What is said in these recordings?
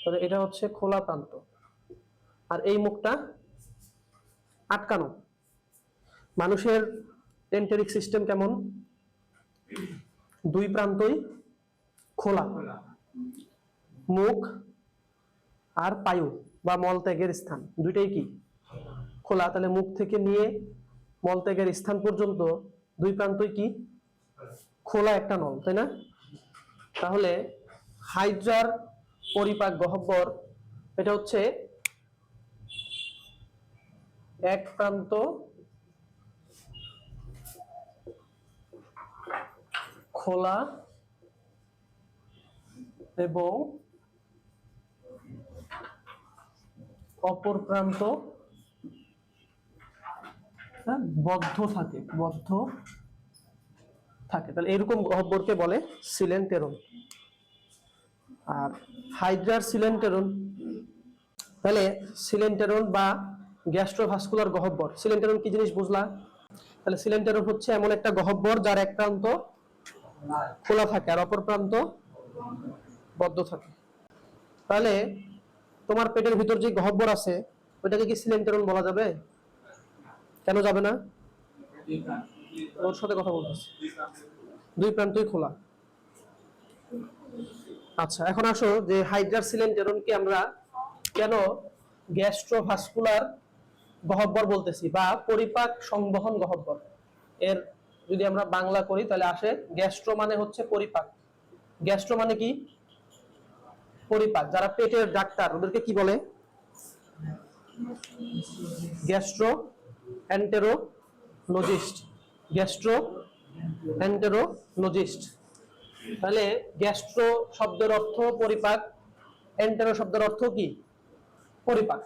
তাহলে এটা হচ্ছে খোলা প্রান্ত। আর এই মুখটা আটকানো। মানুষের এন্টেরিক সিস্টেম কেমন? দুই প্রান্তই খোলা। মুখ আর পায়ু বা মলত্যাগের স্থান, দুইটাই কি? খোলা। তাহলে মুখ থেকে নিয়ে মলত্যাগের স্থান পর্যন্ত দুই প্রান্তই কি? খোলা একটা নল, তাই না? তাহলে হাইড্রার পরিপাক গহ্বর। এটা হচ্ছে এক প্রান্ত খোলা এবং অপর প্রান্ত হ্যাঁ, বদ্ধ থাকে বদ্ধ থাকে। তাহলে এরকম গহ্বরকে বলে সিলেন্টেরন আর হাইড্রার সিলেন্টেরন। তাহলে সিলেন্টেরন বা গ্যাস্ট্রোভাস্কুলার গহব্বর সিলেন্টেরন কি জিনিস বুঝলা? তাহলে সিলেন্টেরন হচ্ছে এমন একটা গহব্বর যার এক প্রান্ত খোলা থাকে আর অপর প্রান্ত বদ্ধ থাকে। তাহলে তোমার পেটের ভিতর যে গহব্বর আছে, ওইটাকে কি সিলেন্টেরন বলা যাবে? কেন যাবে না? ওর সাথে কথা বলতেছি। দুই প্রান্তই খোলা। আচ্ছা এখন আসো যে হাইড্রার সিলেন্টেরনকে আমরা কেন গ্যাস্ট্রোভাস্কুলার গহব্বর বলতেছি বা পরিপাক সংবহন গহ্বর এর যদি আমরা বাংলা করি, তাহলে আসে গ্যাস্ট্রো মানে হচ্ছে পরিপাক। গ্যাস্ট্রো মানে কি? পরিপাক। যারা পেটের ডাক্তার, ওদেরকে কি বলে? গ্যাস্ট্রো অ্যান্টেরোলজিস্ট গ্যাস্ট্রো এন্টেরোলজিস্ট তাহলে গ্যাস্ট্রো শব্দের অর্থ পরিপাক, এন্টেরো শব্দের অর্থ কি? পরিপাক।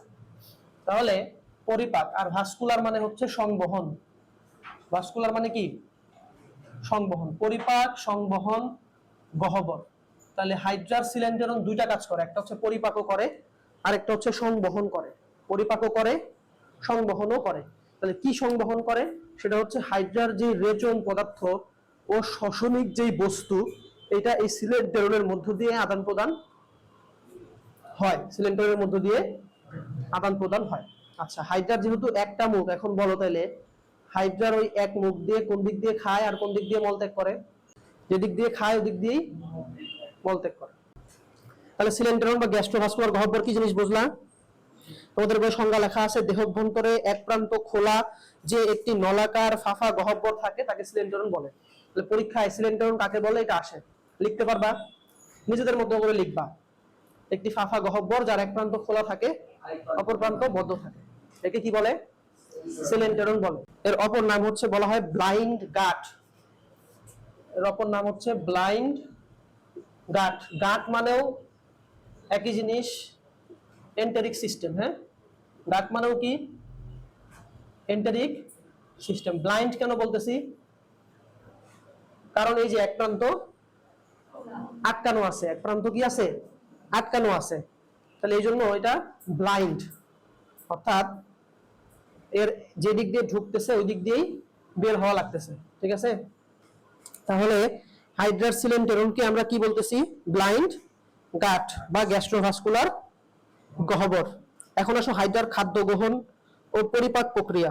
তাহলে পরিপাক আর ভাস্কুলার মানে হচ্ছে সংবহন। ভাস্কুলার মানে কি? সংবহন। পরিপাক, সংবহন, গহ্বর। তাহলে হাইড্রার সিলেন্ডারন দুইটা কাজ করে। একটা হচ্ছে পরিপাকও করে, আরেকটা হচ্ছে সংবহন করে। পরিপাকও করে, সংবহনও করে। তাহলে কি সংবহন করে? সেটা হচ্ছে হাইড্রার যে রেচন পদার্থ ও শ্বসনিক যেই বস্তু এটা এই সিলেন্ডারনের মধ্য দিয়ে আদান প্রদান হয়। সিলিন্ডারের মধ্য দিয়ে আদান প্রদান হয়। আচ্ছা হাইড্রার যেহেতু একটা মুখ, এখন বলো তাইলে হাইড্রার ওই এক মুখ দিয়ে কোন দিক দিয়ে খায় আর কোন দিক দিয়ে মলত্যাগ করে? যে দিক দিয়ে খায় ওই দিক দিয়েই মলত্যাগ করে। তাহলে সিলিন্ডারন বা গ্যাস্ট্রোভাস্কুলার গহ্বর কি জিনিস বুঝলাম তোমাদের বই সংজ্ঞা লেখা আছে দেহ অভ্যন্তরে এক প্রান্ত খোলা যে একটি নলাকার ফাফা গহ্বর থাকে, তাকে সিলিন্ডারন বলে। তাহলে পরীক্ষায় সিলিন্ডারন কাকে বলে? এটা আসে। লিখতে পারবা। নিজেদের মতো করে লিখবা। একটি ফাফা গহ্বর যার এক প্রান্ত খোলা থাকে, অপর প্রান্ত বদ্ধ থাকে। একে কি বলে? সিলেন্টেরন বলে। এর অপর নাম হচ্ছে, বলা হয় ব্লাইন্ড গাট। এর অপর নাম হচ্ছে ব্লাইন্ড গাট। গাট মানেও একই জিনিস এন্টারিক সিস্টেম হ্যাঁ? গাট মানেও কি? এন্টারিক সিস্টেম ব্লাইন্ড কেন বলতেছি? কারণ এই যে এক প্রান্ত আটকানো আছে, এক প্রান্ত কি আছে? আটকানো আছে। তাহলে এই জন্য এটা ব্লাইন্ড অর্থাৎ এর যে দিক দিয়ে ঢুকতেছে, ওই দিক দিয়েই বের হওয়া লাগতেছে। ঠিক আছে? তাহলে হাইড্রার সিলেন্টেরনকে আমরা কি বলতেছি? ব্লাইন্ড গাট বা গ্যাস্ট্রোভাস্কুলার গহ্বর। এখন আসো হাইড্রার খাদ্য গ্রহণ ও পরিপাক প্রক্রিয়া।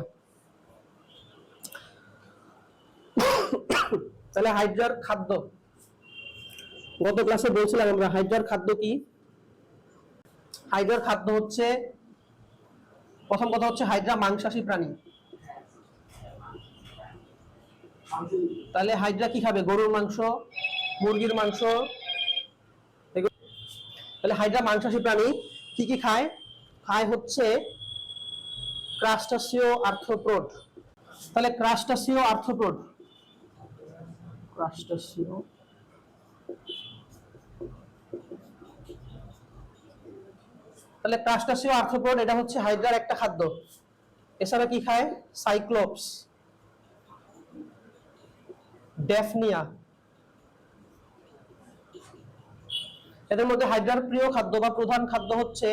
তাহলে হাইড্রার খাদ্য গত ক্লাসে বলছিলাম আমরা হাইড্রার খাদ্য কি? হাইড্রার খাদ্য হচ্ছে, প্রথম কথা হচ্ছে হাইড্রা মাংসাশী প্রাণী। তাহলে হাইড্রা কি খাবে? গরুর মাংস, মুরগির মাংস? তাহলে হাইড্রা মাংসাশী প্রাণী কি কি খায়? খায় হচ্ছে ক্রাস্টাসিও আর্থ্রোপ্রোড। তাহলে ক্রাস্টাসিও আর্থ্রোপ্রোড। ক্রাস্টাসিও তাহলে ক্রাস্টাসিও আর্থ্রোপোড এটা হচ্ছে হাইড্রার একটা খাদ্য। এছাড়া কি খায়? সাইক্লোপস ডেফনিয়া এদের মধ্যে হাইড্রার প্রিয় খাদ্য বা প্রধান খাদ্য হচ্ছে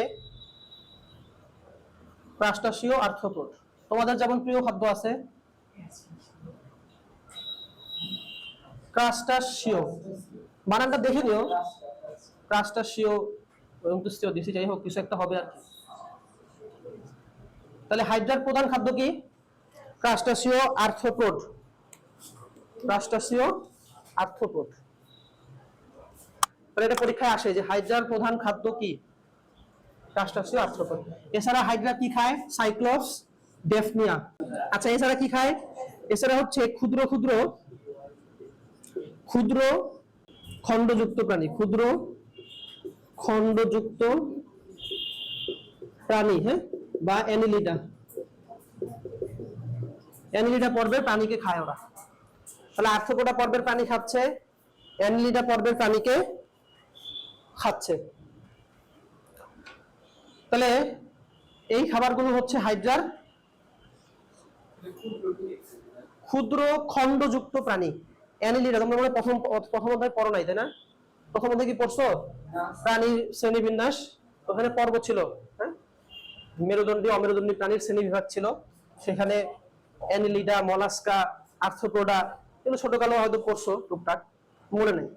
ক্রাস্টাসিও আর্থ্রোপোড তোমাদের যেমন প্রিয় খাদ্য আছে? ক্রাস্টাসিও বানানটা দেখে নিও। ক্রাস্টাসিও উনত্রিশটিও দিছি যাই হোক, কিছু একটা হবে আর কি। তাহলে হাইড্রার প্রধান খাদ্য কি? ক্রাস্টাসিও ক্রাস্টাসিও তাহলে এটা পরীক্ষায় আসে যে হাইড্রার প্রধান খাদ্য কি? ক্রাস্টাসিও এছাড়া হাইড্রা কি খায়? Cyclops, daphnia. আচ্ছা এছাড়া কি খায়? এছাড়া হচ্ছে ক্ষুদ্র ক্ষুদ্র ক্ষুদ্র খণ্ডযুক্ত প্রাণী, ক্ষুদ্র খণ্ডযুক্ত প্রাণী হ্যাঁ? বা অ্যানিলিডা অ্যানিলিডা পর্বের প্রাণীকে খায় ওরা। তাহলে আর্থ্রোপোডা পর্বের প্রাণী খাচ্ছে অ্যানিলিডা পর্বের প্রাণীকে খাচ্ছে। তাহলে এই খাবারগুলো হচ্ছে হাইড্রার ক্ষুদ্র খণ্ডযুক্ত প্রাণী। অ্যানিলিডা তোমরা মনে প্রথম প্রথম অধ্যায় পড়ো নাই, তাই না? প্রথম অধ্যায় কি পড়ছো? প্রাণীর শ্রেণীবিন্যাস ওখানে পর্ব ছিল হ্যাঁ? মেরুদণ্ডী অমেরুদণ্ডী প্রাণীর শ্রেণি বিভাগ ছিল। সেখানে অ্যানিলিডা মলাস্কা আর্থ্রোপোডা এগুলো ছোটকালে হয়তো পড়ছো টুকটাক মনে নেই।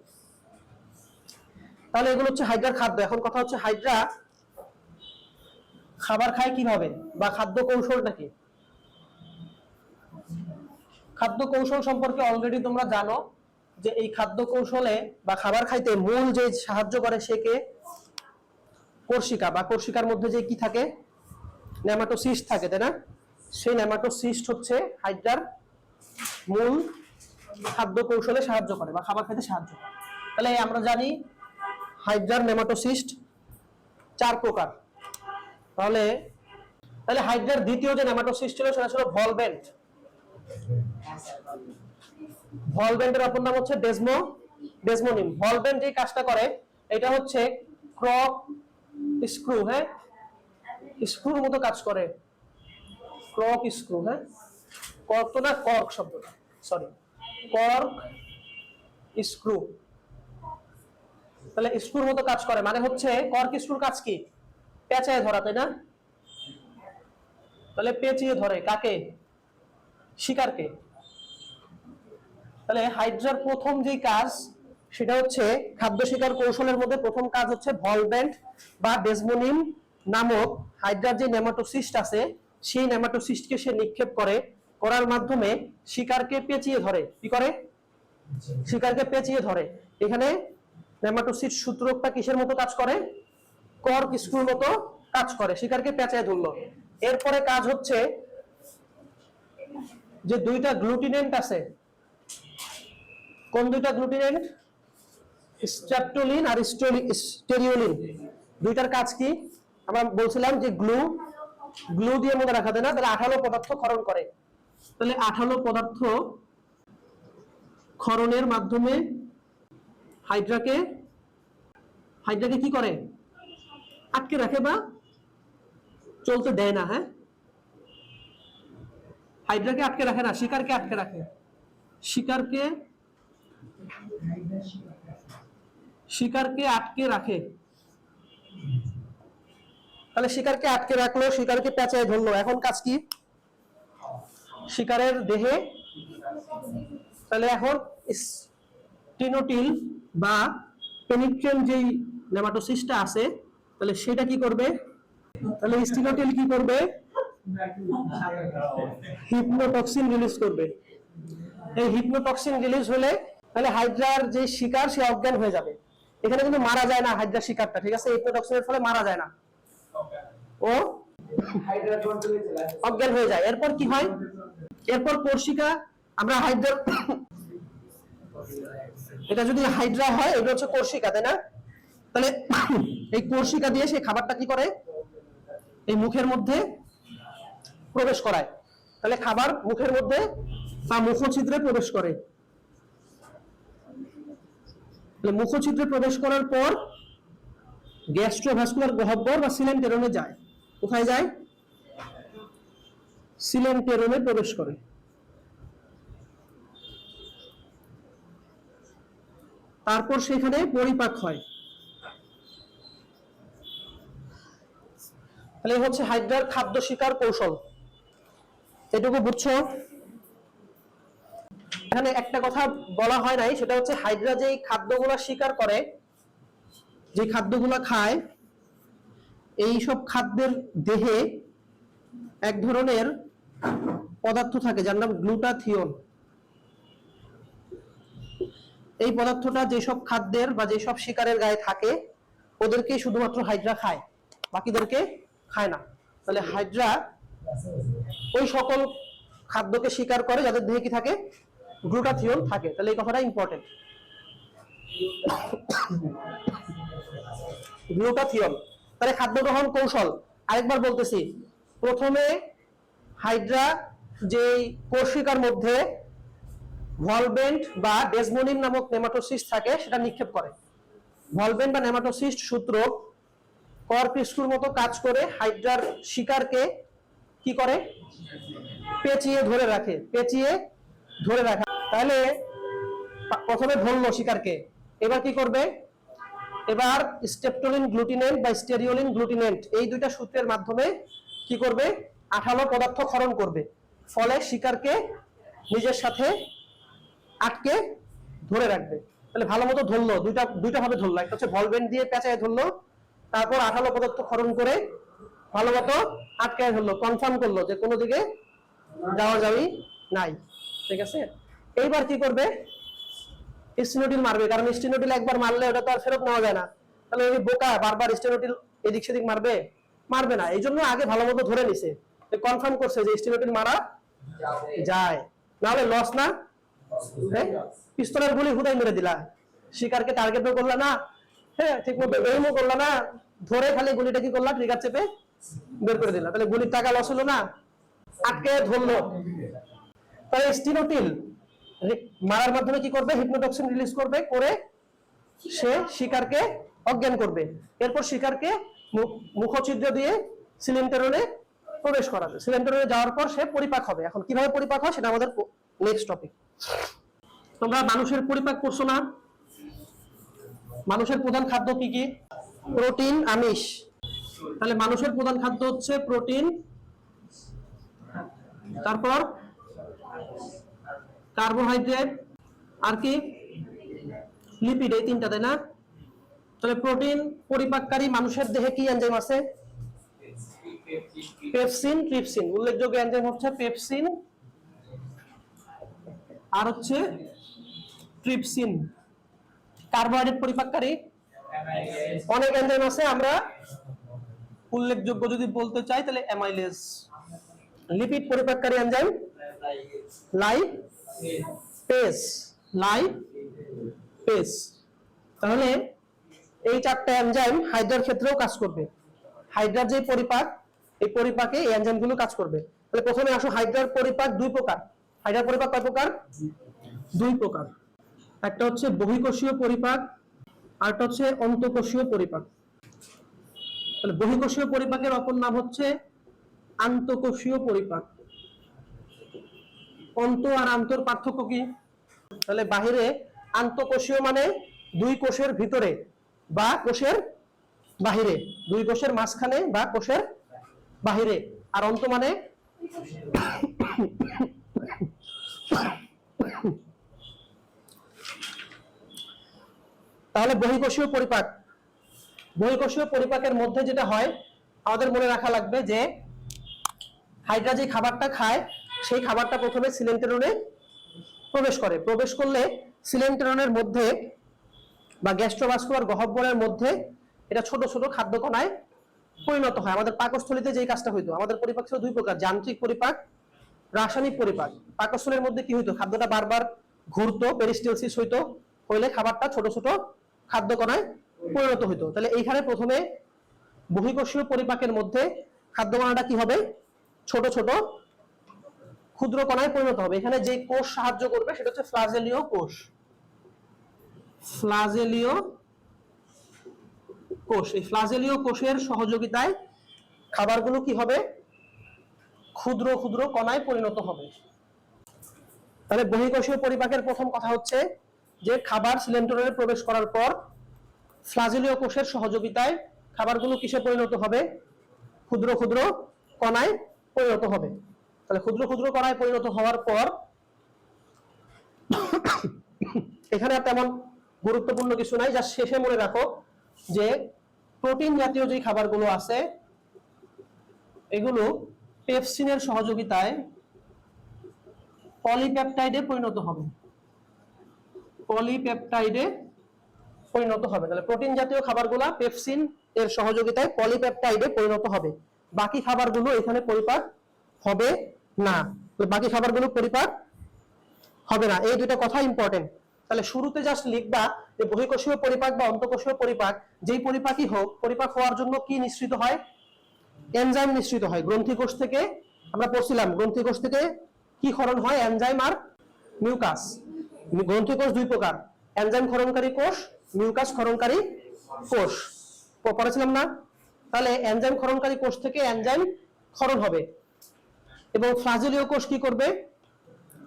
তাহলে এগুলো হচ্ছে হাইড্রার খাদ্য। এখন কথা হচ্ছে হাইড্রা খাবার খায় কীভাবে? বা খাদ্য কৌশলটা কি? খাদ্য কৌশল সম্পর্কে অলরেডি তোমরা জানো। যে এই খাদ্য কৌশলে বা খাবার খাইতে মূল যে সাহায্য করে সে কে? কোর্সিকা বা কোর্সিকার মধ্যে যে কি থাকে? নেমাটোসিস্ট থাকে, তাই না? সেই নেমাটোসিস্ট হচ্ছে হাইড্রার মূল খাদ্য কৌশলে সাহায্য করে বা খাবার খেতে সাহায্য করে। তাহলে আমরা জানি হাইড্রার নেমাটোসিস্ট চার প্রকার। তাহলে তাহলে হাইড্রার দ্বিতীয় যে নেমাটোসিস্ট ছিল সেটা ছিল ভলভেন্ট। ভলভেন্টের অপর নাম হচ্ছে ডেজমো ডেজমোনিম ভলভেন্ট যে কাজটা করে, এটা হচ্ছে ক্রক স্ক্রু হ্যাঁ? স্ক্রুর মতো কাজ করে। ক্রক স্ক্রু হ্যাঁ? কর্ক তো না, কর্ক শব্দটা সরি কর্ক স্ক্রু। তাহলে স্ক্রুর মতো কাজ করে মানে হচ্ছে কর্ক স্ক্রুর কাজ কি? পেঁচায় ধরা, তাই না? তাহলে পেঁচিয়ে ধরে, কাকে? শিকারকে। তাহলে হাইড্রার প্রথম যে কাজ, সেটা হচ্ছে খাদ্য শিকার কৌশলের মধ্যে প্রথম কাজ হচ্ছে ভলভেন্ট বা ডেসমোনিম নামক হাইড্রার যে নেমাটোসিস্ট আছে, সেই নেমাটোসিস্টকে সে নিক্ষেপ করে, করার মাধ্যমে শিকারকে পেঁচিয়ে ধরে। কি করে? শিকারকে পেঁচিয়ে ধরে। এখানে নেমাটোসিস্ট সূত্রকটা কিসের মতো কাজ করে? কর্ক স্ক্রুর মতো কাজ করে, শিকারকে পেঁচায় ধরলো। এরপরে কাজ হচ্ছে যে দুইটা গ্লুটিনেন্ট আছে কোন দুইটা গ্লুটিনেন্ট স্ট্রাপটোলিন আর স্টেরিওলিন। দুইটার কাজ কি? আমরা বলছিলাম যে গ্লু গ্লু দিয়ে মনে রাখাতে না, তাহলে আঠালো পদার্থ ক্ষরণ করে। তাহলে আঠালো পদার্থ ক্ষরণের মাধ্যমে হাইড্রাকে হাইড্রাকে কি করে? আটকে রাখে বা চলতে দেয় না হ্যাঁ? হাইড্রাকে আটকে রাখে না, শিকারকে আটকে রাখে। শিকারকে শিকারকে আটকে রাখে। তাহলে শিকারকে আটকে রাখল, শিকারকে পেঁচায় ধরলো। এখন কাজ কি? শিকারের দেহে, তাহলে এখন স্টিনোটিল বা পেনিট্রিয়াম যেই নেমাটোসিসটা আছে, তাহলে সেটা কি করবে? তাহলে স্টিনোটিল কি করবে? হিপনোটক্সিন রিলিজ করবে। এই হিপনোটক্সিন রিলিজ হলে তাহলে হাইড্রার যে শিকার, সে অজ্ঞান হয়ে যাবে। এখানে কিন্তু মারা যায় না হাইড্রা শিকারটা, ঠিক আছে? হিপনোটক্সিনের ফলে মারা যায় না। ও? অজ্ঞান হয়ে যায়। এরপর কি হয়? এরপর আমরা হাইড্রা এটা যদি হাইড্রা হয়, এটা হচ্ছে কোর্সিকা তাই না? তাহলে এই কোর্সিকা দিয়ে সেই খাবারটা কি করে? এই মুখের মধ্যে প্রবেশ করায়। তাহলে খাবার মুখের মধ্যে বা মুখছিদ্রে প্রবেশ করে। মুখছিদ্রে প্রবেশ করার পর গ্যাস্ট্রোভাস্কুলার গহ্বর বা সিলেন্টেরনে যায়। কোথায় যায়? সিলেন্টেরনে প্রবেশ করে। তারপর সেখানে পরিপাক হয়। তাহলে হচ্ছে হাইড্রার খাদ্য শিকার কৌশল। এটুকু বুঝছ? এখানে একটা কথা বলা হয় নাই, সেটা হচ্ছে হাইড্রা যেই খাদ্যগুলা শিকার করে, যে খাদ্যগুলা খায়, এই সব খাদ্যের দেহে এক ধরনের পদার্থ থাকে, যার নাম গ্লুটাথিয়ন। এই পদার্থটা যেসব খাদ্যের বা যেসব শিকারের গায়ে থাকে ওদেরকে শুধুমাত্র হাইড্রা খায়, বাকিদেরকে খায় না। তাহলে হাইড্রা ওই সকল খাদ্যকে শিকার করে, যাদের দেহে কি থাকে? গ্লুটাথিয়ন থাকে। তাহলে এই কথাটা ইম্পর্টেন্ট গ্লুটাথিয়ন তাহলে খাদ্য গ্রহণ কৌশল। আরেকবার বলতেছি। প্রথমে হাইড্রা যে কোষিকার মধ্যে ভলভেন্ট বা ডেসমোনিম নামক নেমাটোসিস্ট থাকে, সেটা নিক্ষেপ করে। ভলভেন্ট বা নেমাটোসিস্ট সূত্র করপিস্কুর মতো কাজ করে হাইড্রার শিকারকে কি করে? পেঁচিয়ে ধরে রাখে। পেঁচিয়ে ধরে রাখে। তাহলে প্রথমে ধরলো শিকারকে। এবার কি করবে? এবার স্টেপটোলিন গ্লুটিনেন্ট বা স্টেরিওলিন গ্লুটিনেন্ট, এই দুইটা সূত্রের মাধ্যমে কি করবে? আঠালো পদার্থ ক্ষরণ করবে। ফলে শিকারকে নিজের সাথে আটকে ধরে রাখবে। তাহলে ভালো মতো ধরলো, দুইটা দুইটা ভাবে ধরলো। একটা হচ্ছে ভলভেন্ট দিয়ে পেঁচায় ধরলো, তারপর আঠালো পদার্থ ক্ষরণ করে ভালো মতো আটকায় ধরলো কনফার্ম করল যে কোনো দিকে যাওয়া যাওয়াই নাই। ঠিক আছে? এইবার কি করবে? স্টেনোটিল মারবে, কারণ স্টেনোটিল একবার মারলে ওটা তো আর ফেরত নেওয়া যায় না। তাহলে ওই বোকা বারবার স্টেনোটিল এদিক সেদিক মারবে? মারবে না। এই জন্য আগে ভালো মতো ধরে নিছে। কনফার্ম করছে যে স্টেনোটিল মারা যায়। নাহলে লস না? পিস্তলের গুলি হুদাই মেরে দিলা। শিকারকে টার্গেটও করলা না। হ্যাঁ ঠিক মতো এমও করলা না। ধরে খালি গুলিটা কি করলা? ট্রিগার চেপে বের করে দিলা। তাহলে গুলির টাকা লস হলো না। আটকে ধরলো। তাহলে স্টিনোটিল মারার মাধ্যমে কি করবে? হিপনোটক্সিন রিলিজ করবে, করে সে শিকারকে অজ্ঞান করবে। এরপর শিকারকে মু- মুখছিদ্র দিয়ে সিলিন্ডারনে প্রবেশ করাবে। সিলিন্ডারনে যাওয়ার পর সে পরিপাক হবে। এখন কীভাবে পরিপাক হয় সেটা আমাদের নেক্সট টপিক তোমরা মানুষের পরিপাক করছ না? মানুষের প্রধান খাদ্য কি কি? প্রোটিন আমিষ। তাহলে মানুষের প্রধান খাদ্য হচ্ছে প্রোটিন তারপর কার্বোহাইড্রেট আর কি? লিপিড এই তিনটা, তাই না? তাহলে প্রোটিন পরিপাককারী মানুষের দেহে কি এনজাইম আছে? পেপসিন ট্রিপসিন উল্লেখযোগ্য এনজাইম হচ্ছে পেপসিন আর হচ্ছে ট্রিপসিন কার্বোহাইড্রেট পরিপাককারী। অনেক এনজাইম আছে, আমরা উল্লেখযোগ্য যদি বলতে চাই, তাহলে অ্যামাইলেজ লিপিড পরিপাককারী enzyme lipase lipase. তাহলে এই চারটা এনজাইম হাইড্রার ক্ষেত্রেও কাজ করবে। হাইড্রার যে পরিপাক, এই পরিপাকে এই এনজাইমগুলো কাজ করবে। তাহলে প্রথমে আসো হাইড্রার পরিপাক দুই প্রকার। হাইড্রার পরিপাক কয় প্রকার? দুই প্রকার। একটা হচ্ছে বহিঃকোষীয় পরিপাক, আর একটা হচ্ছে অন্তঃকোষীয় পরিপাক। তাহলে বহিঃকোষীয় পরিপাকের অপর নাম হচ্ছে আন্তঃকোষীয় পরিপাক। অন্ত আর আন্তর পার্থক্য কি? তাহলে বাহিরে আন্তঃকোষীয় মানে দুই কোষের ভিতরে বা কোষের বাহিরে। দুই কোষের মাঝখানে বা কোষের বাহিরে। আর অন্ত মানে? তাহলে বহিঃকোষীয় পরিপাক। বহিঃকোষীয় পরিপাকের মধ্যে যেটা হয়, আমাদের মনে রাখা লাগবে যে হাইড্রা যে খাবারটা খায় সেই খাবারটা প্রথমে সিলেন্টেরনে প্রবেশ করে। প্রবেশ করলে সিলেন্টেরনের মধ্যে বা গ্যাস্ট্রোভাস্কুলার গহ্বরের মধ্যে এটা ছোট ছোট খাদ্য কণায় পরিণত হয়। আমাদের পাকস্থলীতে যেই কাজটা হইতো, আমাদের পরিপাক ছিল দুই প্রকার, যান্ত্রিক পরিপাক, রাসায়নিক পরিপাক। পাকস্থলের মধ্যে কি হইতো? খাদ্যটা বারবার ঘুরতো, পেরিস্টেলসিস হইতো, হইলে খাবারটা ছোট ছোট খাদ্য কণায় পরিণত হইতো। তাহলে এইখানে প্রথমে বহিঃকোষীয় পরিপাকের মধ্যে খাদ্য কণাটা কি হবে? ছোট ছোট ক্ষুদ্র কণায় পরিণত হবে। এখানে যে কোষ সাহায্য করবে সেটা হচ্ছে ফ্লাজেলীয় কোষ। ফ্লাজেলীয় কোষ। এই ফ্লাজেলীয় কোষের সহযোগিতায় খাবারগুলো কি হবে? ক্ষুদ্র ক্ষুদ্র কণায় পরিণত হবে। তাহলে বহিঃকোষীয় পরিপাকের প্রথম কথা হচ্ছে যে খাবার সিলেন্টরে প্রবেশ করার পর ফ্লাজেলীয় কোষের সহযোগিতায় খাবারগুলো কিসে পরিণত হবে? ক্ষুদ্র ক্ষুদ্র কণায় পরিণত হবে। তাহলে ক্ষুদ্র ক্ষুদ্র কণায় পরিণত হওয়ার পর এখানে আর তেমন গুরুত্বপূর্ণ কিছু নাই। যা শেষে মনে রাখো যে প্রোটিন জাতীয় যে খাবারগুলো আছে, এগুলো পেপসিনের সহযোগিতায় পলিপেপটাইডে পরিণত হবে। পলিপেপটাইডে পরিণত হবে। তাহলে প্রোটিন জাতীয় খাবারগুলো পেপসিন এর সহযোগিতায় পলিপেপটাইডে পরিণত হবে। বাকি খাবারগুলো এখানে পরিপাক হবে না। বাকি খাবারগুলো পরিপাক হবে না। এই দুটো কথা ইম্পর্টেন্ট তাহলে শুরুতে জাস্ট লিখবা যে বহিকোষীয় পরিপাক বা অন্তঃকোষীয় পরিপাক, যেই পরিপাকই হোক, পরিপাক হওয়ার জন্য কি নিঃসৃত হয়? এনজাইম নিঃসৃত হয়। গ্রন্থিকোষ থেকে আমরা পড়ছিলাম, গ্রন্থিকোষ থেকে কি ক্ষরণ হয়? এনজাইম আর মিউকাস গ্রন্থিকোষ দুই প্রকার। এনজাইম ক্ষরণকারী কোষ মিউকাস ক্ষরণকারী কোষ। পড়েছিলাম না? তাহলে এনজাইম ক্ষরণকারী কোষ থেকে এনজাইম ক্ষরণ হবে। এবং ফ্লাজেলীয় কোষ কি করবে?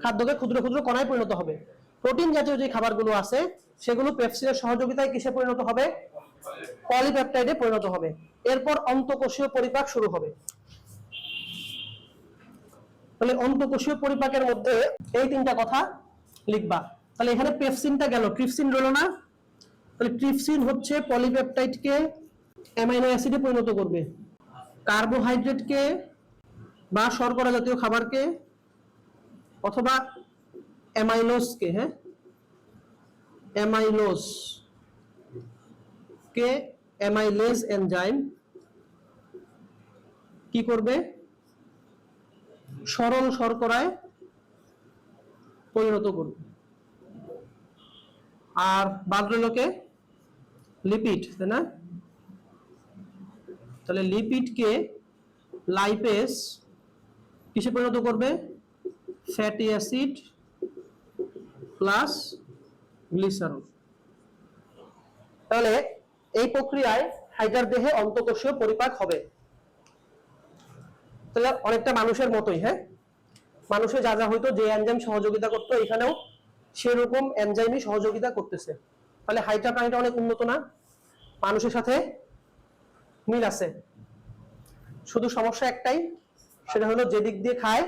খাদ্যকে ক্ষুদ্র ক্ষুদ্র কণায় পরিণত হবে। প্রোটিন জাতীয় যে খাবারগুলো আছে, সেগুলো পেপসিনের সহযোগিতায় কিসে পরিণত হবে? পলিপেপটাইডে পরিণত হবে। এরপর অন্তঃকোষীয় পরিপাক শুরু হবে। তাহলে অন্তকোষীয় পরিপাকের মধ্যে এই তিনটা কথা লিখবা। তাহলে এখানে পেপসিনটা গেল। ট্রিপসিন রইল না। তাহলে ট্রিপসিন হচ্ছে পলিপেপটাইডকে অ্যামাইনো অ্যাসিডে পরিণত করবে। কার্বোহাইড্রেটকে বা শর্করা জাতীয় খাবারকে অথবা অ্যামাইলোসকে হ্যাঁ? অ্যামাইলোস কে অ্যামাইলেজ এনজাইম কি করবে? সরল শর্করায় পরিণত করবে। আর বাদ লিপিড, তাই না? তাহলে লিপিডকে লাইপেস কিসে পরিণত করবে? ফ্যাটি অ্যাসিড প্লাস গ্লিসারল তাহলে এই প্রক্রিয়ায় হাইড্রার দেহে অন্তঃকোষীয় পরিপাক হবে। তাহলে অনেকটা মানুষের মতোই হ্যাঁ? মানুষের যা যা হয়তো যে এনজাইম সহযোগিতা করতো, এখানেও সেরকম এনজাইমই সহযোগিতা করতেছে। তাহলে হাইড্রা প্রাণীটা অনেক উন্নত না? মানুষের সাথে মিল আছে। শুধু সমস্যা একটাই সেটা হলো যে দিক দিয়ে খায়,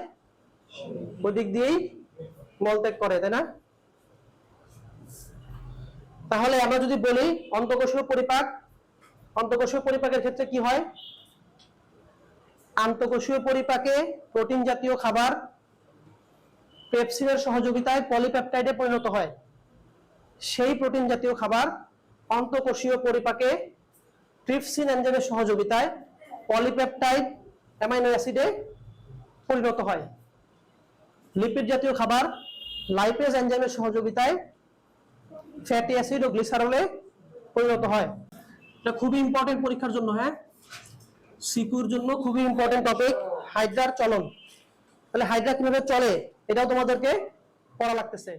ওই দিক দিয়েই মলত্যাগ করে, তাই না? তাহলে আমরা যদি বলি অন্তঃকোষীয় পরিপাক, অন্তঃকোষীয় পরিপাকের ক্ষেত্রে কি হয়? আন্তঃকোষীয় পরিপাকে প্রোটিন জাতীয় খাবার পেপসিনের সহযোগিতায় পলিপেপটাইডে পরিণত হয়। সেই প্রোটিন জাতীয় খাবার অন্তঃকোষীয় পরিপাকে ট্রিপসিন এনজাইমের সহযোগিতায় পলিপেপটাইড অ্যামাইনো অ্যাসিডে পরিণত হয়। লিপিড জাতীয় খাবার লাইপেজ এনজাইমের সহযোগিতায় ফ্যাটি অ্যাসিড ও গ্লিসারলে পরিণত হয়। এটা খুবই ইম্পর্টেন্ট পরীক্ষার জন্য হ্যাঁ? সিকুর জন্য খুবই ইম্পর্টেন্ট টপিক হাইড্রার চলন। তাহলে হাইড্রা কীভাবে চলে, এটাও তোমাদেরকে পড়া লাগতেছে।